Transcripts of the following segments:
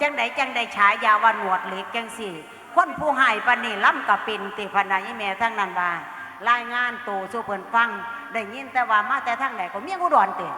จังใดจังใดฉายาว่าหนวดเหล็กจังสี่ คนผู้หายปานนี่ล่ำกับปินติพนายแม่ทั้งนั้นว่ารายงานตัวสู่เพิ่นฟัง ได้ยินแต่ว่ามาแต่ทางไหนก็เมียงอุดรติ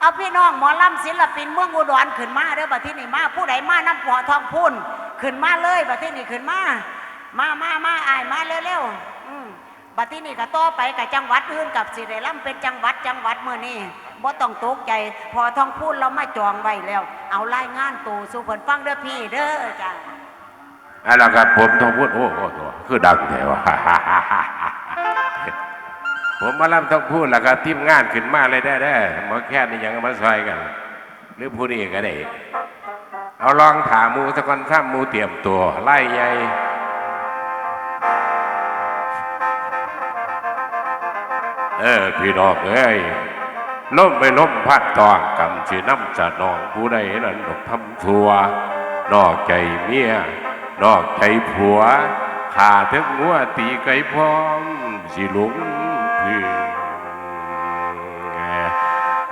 เอาพี่น้องหมอลำศิลปินเมืองอุดรขึ้นมาเด้อบัดที่นี่มาผู้ใดมาน้ำหัวทองพูนขึ้นมาเลยบัดที่นี่ขึ้นมา มามามาอายมาเร็วๆ บัดที่นี่ก็ต่อไปกับจังหวัดอื่นกับสิได้ล่ำเป็นจังหวัดจังหวัดเมื่อนี้บ่ต้องตกใจพอทองพูนเรามาจองไว้แล้ว เอารายงานตัวสู่เพิ่นฟังเด้อพี่เด้อจ้าเอาละครับผมต้องพูดโอ้โหคือดังแถวผมมาล่ำต้องพูดแล้วครับทีมงานขึ้นมาเลยได้ได้หมอแค่นี้ยังมาซอยกัน หรือผู้นี้ก็ได้เอาลองถามมูสะกอนซ้ำหมูเตรียมตัวไล่ใหญ่ ออพี่น้องเอ้ยล้มไปล้มพัดตองกำสีน้ำจะนองผู้ใดนั้นดอกทำทัวนอกใจเมียนอกใจผัวขาถึงหัวตีไก่พร้อมสิหลงพึ่ง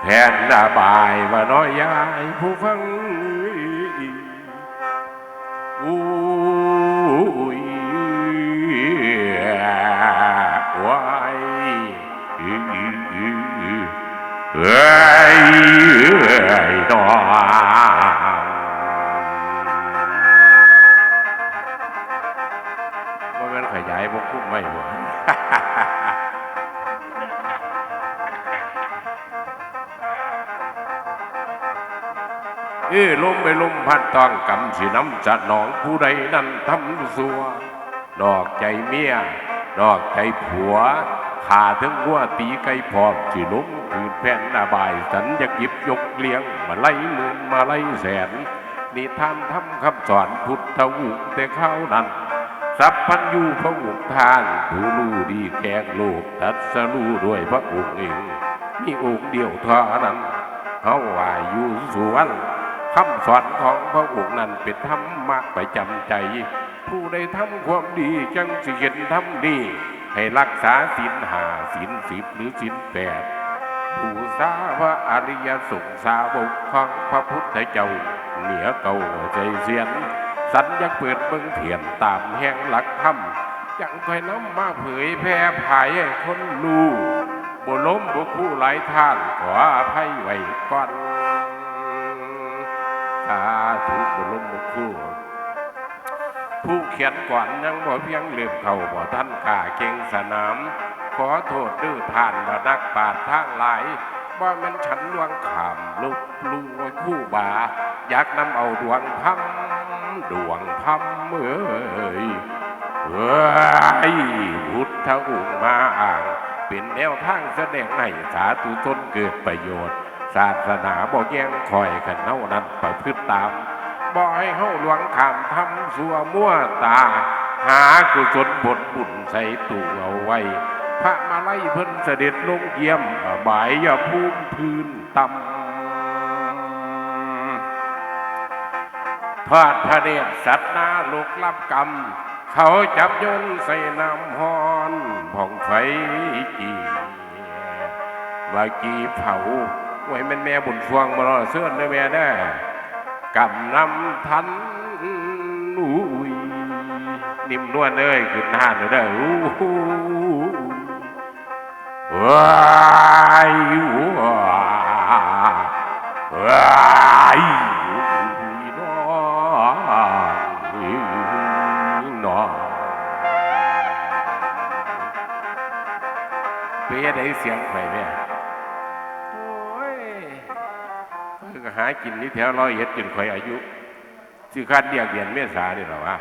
แทนระบายว่าน้อยยายผู้ฟังอุ้ย เอ้ลมไปลมพัดตองกำสีน้ำจัดหนองผู้ใดนั้นทำสัวนอกใจเมียนอกใจผัวขาถึงหัวตีไก่พร้อมสิลงคืนแผ่นอาบายสันอยากหยิบยกเลี้ยง มาไล่หมื่นมาไล่แสนนิทานทำคำสอนพุทธวุกแต่เข้านั้นสัพพันยูพระองค์ทานผู้รู้ดีแกงโลกตัดสรู้ด้วยพระองค์เองมีองค์เดียวเท่านั้นเฮาว่าอยู่สวน คำสอนของพระองค์นั้นเป็นธรรมะประจำใจ ผู้ใดทำความดีจังสิเห็นทำดี ให้รักษาศีลหาศีลสิบหรือศีลแปดผู้สาพระอริยสงสาวกของพระพุทธเจ้า เหนือเก่าใจเสียน สัญญาเปิดเบิ่งเถียนตามแห่งหลักธรรมจังคอยน้ำมาเผยแพร่ภายให้คนรู้บ่ล้มบ่คู่หลายท่านขออภัยไว้ก่อนาธุบรมครูผู้เขียนก่อนยังบ่เพียงเลืมเขาบ่ท่านกาเก่งสนาม ขอโทษดื้อท่านบ่นักปาดทางหลายว่ามันฉันลวงขามลุกลูไว้คู่บาอยากนำเอาดวงธรรมดวงธรรมเอ้ยเอ้ยพุทธองค์มาอ่าง เป็นแนวทางแสดงให้สาธุชนเกิดประโยชน์ ศาสนาบอกแย่งคอยกันเท่านั้นประพฤติตามบ่ให้เฮาหลวงขามทำสัวมั่วตา หากุศลผลบุญใส่ตัวเอาไว้ พระมาไล่เพิ่นเสด็จลงเยี่ยมบายอย่าภูมิพื้นต่ำทอดพระเนตรสัตว์นาลูกรับกรรม เขาจับยนใส่น้ำฮอนผ่องไฟจีว่ากีเผา ไว้แม่นแม่บุญฟวงมารอเสื้อนเด้อแม่เด้อกำนำทันอุ้ยนิ่มนวลเอ้ยขึ้นหน้าเด้อเด้ออู้หูว้ายว้าว้ายน้องน้ หากินนี่แถวร้อยเอ็ดจนข่อยอายุสิคัดเรียกเรียนเมษานี่หรอวะ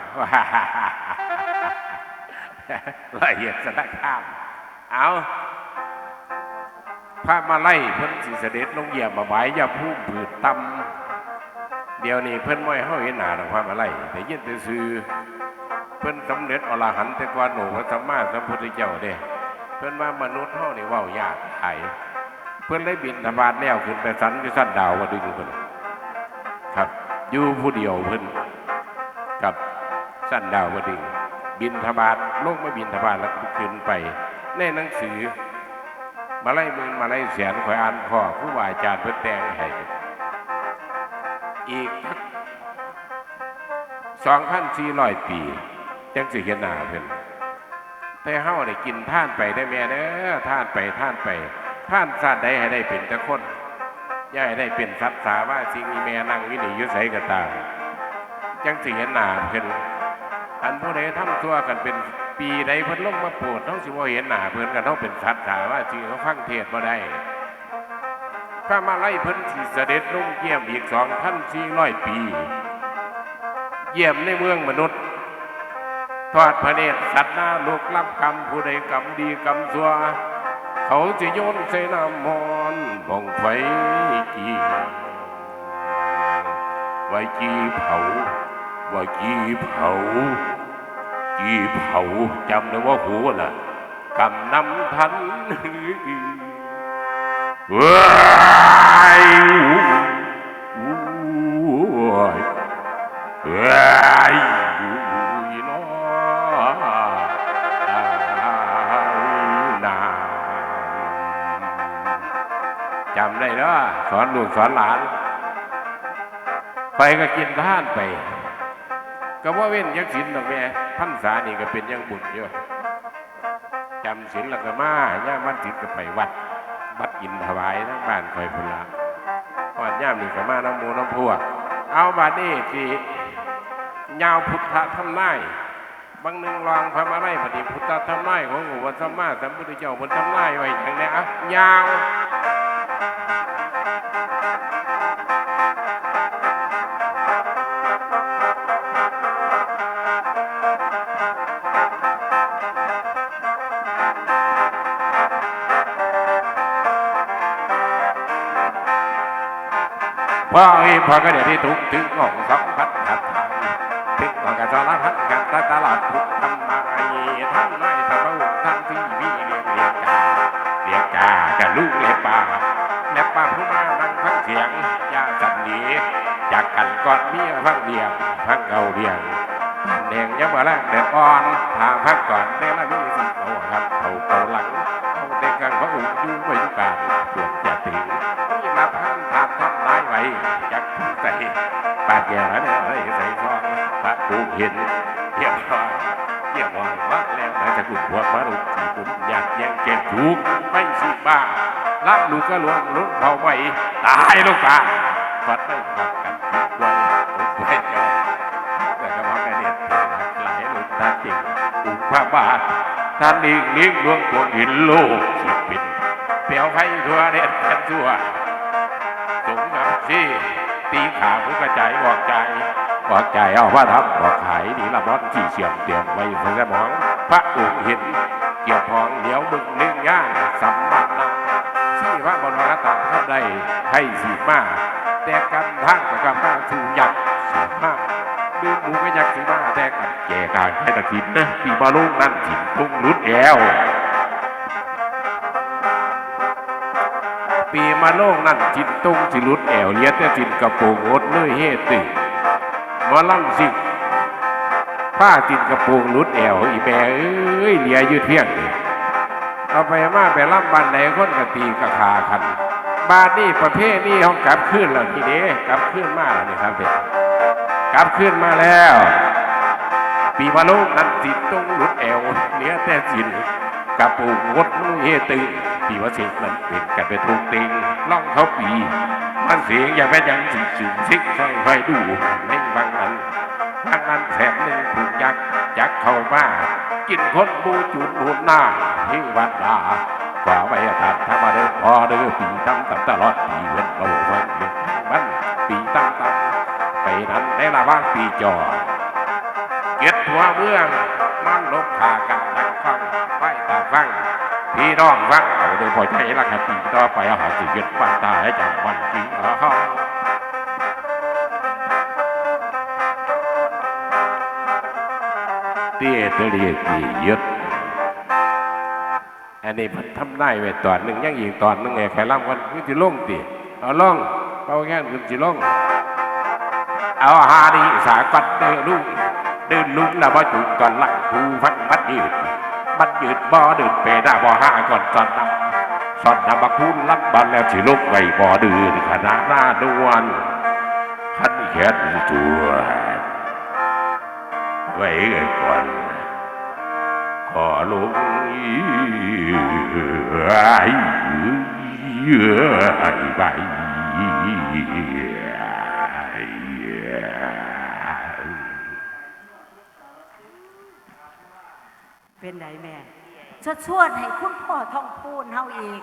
ร้อยเอ็ดสารคาม เอาพระมาไล่เพิ่นสิเสด็จลงเหยียบมาบายยาพุ่มผืดตำเดี๋ยวนี้เพิ่นไม่เฮาเห็นหน้าดอกพระมาไล่แต่ยินแต่ซื่อเพิ่นสำเร็จอรหันต์แต่ก่อนหนูพระสัมมาสัมพุทธเจ้าเด้เพิ่นว่ามนุษย์เฮานี่เว้ายากไผเพื่อนได้บินธบาตแล้วขึ้นไปสันที่สั้นดาวมาดึงเพิ่นครับ อยู่ผู้เดียวเพิ่อนกับสั้นดาวมาดึงบินธบาตลงมาบินธบาตแล้วขึ้นไป ในหนังสือ มาไล่มืนมาไล่แสนคอยอ่านพ่อผู้วาอาจารย์เพิ่นแต่งให้อีกสองพันสี่ร้อยปีจังสิเห็นหน้าเพิ่อนแต่เฮาได้กินท่านไปได้แม่เด้อท่านไปท่านไป ท่านสัตว์ใดให้ได้เป็นแต่คนอย่าให้ได้เป็นสัตว์สาว่าสิ่งนี้แม่นั่งวินิยุใสก็ตามจังสิเห็นหนาเพิ่นอันผู้ใดทำตัวกันเป็นปีใดเพิ่นลงมาโปรดเฮาสิบ่เห็นหนาเพิ่นกันเฮาเป็นสัตว์สาว่าสิ่งเขาฟังเทศบ่ได้พระมาไล่เพิ่นสิเสด็จลงเยี่ยมอีกสองพันสี่ร้อยปี เยี่ยมในเมืองมนุษย์ ทอดพระเนตรสัตว์หน้าลูกรับกรรมผู้ใดกรรมดีกรรมชั่ว เขาจะโยนใส่น้ำมอนบ่องไฟกีไว้กีเผาไว้ จำได้เนาะสอนลูกสอนหลาน ไปก็กินท่านไป ก็ว่าเว้นยักษินหรอกแม่พันษานี่ก็เป็นยังบุญเยอะจำศีลแล้วก็มาย่ามันติดก็ไปวัดวัดอินถวายทั้งบ้านคอยพุละพอดย่ามนี่ก็มาน้ำมูน้ำพวเอาบาดนี้ที่ยาวพุทธทำนายบางหนึ่งลองพระมาไล่ปฏิพุทธทำนายของหัวสัมมาสัมพุทธเจ้าบนทำนายไว้อย่างนี้อะยาว ว่าอ้พอก็เดี๋ยวที่ทุกถึงของสองพันหัดทางถึงของกระสารพัดกันตตลาดทุกทำมาไอ้ท่านไม่ทำเอาท่านที่มีเรียกเรียกกาเรียกกากับลูกเรียกป่าแม่ป่าผู้มานั่งฟังเสียงยาสันนีจากกันก่อดเมียพังเดียงพังเกาเดียงแดงยังมาแรกเดือดอ่อนทางพักก่อนได้ละมีสิเอาครับเขาเกาหลังเอาเด็กกันพระองค์อยู่ไว้อยู่ ใส่ปากแย่แล้วเนี่ยอะไรใส่ซองพระปูเห็นเยี่ยมร้อยเยี่ยมร้อยว่าแล้วนายจะกุดพวกมาลุกสีผมอยากแย่งแกงถูกไม่สิบ้ารับลูกก็ลวงลุ้นเผาไว้ตายลูกป่าฟัดไม่หักกันผิดไว้ผมไว้จอมแต่ก็มองกันเนี่ยหักหลายลูกตาจริงอุพาบาทท่านอีกเลี้ยงดวงตัวหินโลกสิบปินเปียวไฟทั่วเด็ดแทนทั่ว ตีขาผู้กระจายบอกใจบอกใจเอาว่าทับบอกขายดีละบอนที่เสียมเตรียมไว้ในสมอง พระองค์เห็น เกี่ยวพองเหลียวบึงเล่งย่างสัมมันนะที่พระบรมตาทับได้ให้สีมาแต่กันทางกับกับมาสู่ยักษ์สีมาดูหมูก็ยักษ์สีมาแต่กันแก่กายให้ตะทินนะปีมาลุงนั่นถิ่นทุ่งรุดแอว มาโลกนั่นจินตรงสิรุดแอวเลียแต่จินกระโปรงอดเลยเฮตึมาล่ำสิผ้าจินกระโปรงรุดแอวอีแม่เอ้ยเลียยืดเพียงเอาไปมาไปล่ำบันไหนคนกะตีกะคาคันบ้านนี่ประเภทนี่เขากลับขึ้นแล้วทีนี้กลับขึ้นมาแล้วนี่ครับเด็กกลับขึ้นมาแล้ว ปีมาโลกนั่นจินตรงรุดแอวเลียแต่จินกระปูงดมือเฮตึง ปีว่าเสียงนั้นเป็นกันไปทุกติงล่องเขาปีมันเสียงอย่างแม่ยังสิสูงซิกค่อยค่อยดูในบางนั้นบางนั้นแสบหนึ่งถูกยักษ์ยักษ์เข้ามากินคนบูจุนหูหน้าที่วัดดาขวาไว้ตัดถ้ามาเด้อพอเด้อปีตั้มตั้มตลอดปีเว้นเราฟังเด็กมันปีตั้มตั้มไปนั้นได้ละบ้างปีจอเก็ดหัวเมืองมันลบขากันดังฟังไปตาฟัง พี่น้องฟังเอาโดยพอใจละครับปีต่อไปอาหาสิเก็ดปันตายจังวันจริงละเขาเตี้ยตัวเรียกกี่ยึดอันนี้พิ่นทำได้ไว้ตอนหนึ่งยังอีกตอนหนึ่งไงใครล่ำกันคือสิล่งตีเอาล่องเอาแง่นคือสิล่งเอาหาดีสากัดเดินลุงเดินลุงนะบ่จุกก่อนหลังผูพันบัดยืด บัดยืดบ่เดินเปดาบ่อห้าก่อนก่อนนำสอนนำบักพูนลักบันแล้วสิลุกไว้บ่เดืนขนาดหน้าดวนขันแขนตัวไว้ก่อนขอลงไอ้ใบ เป็นไดแม่ชดชวดให้คุณพ่อท่องพูนเฮาอีก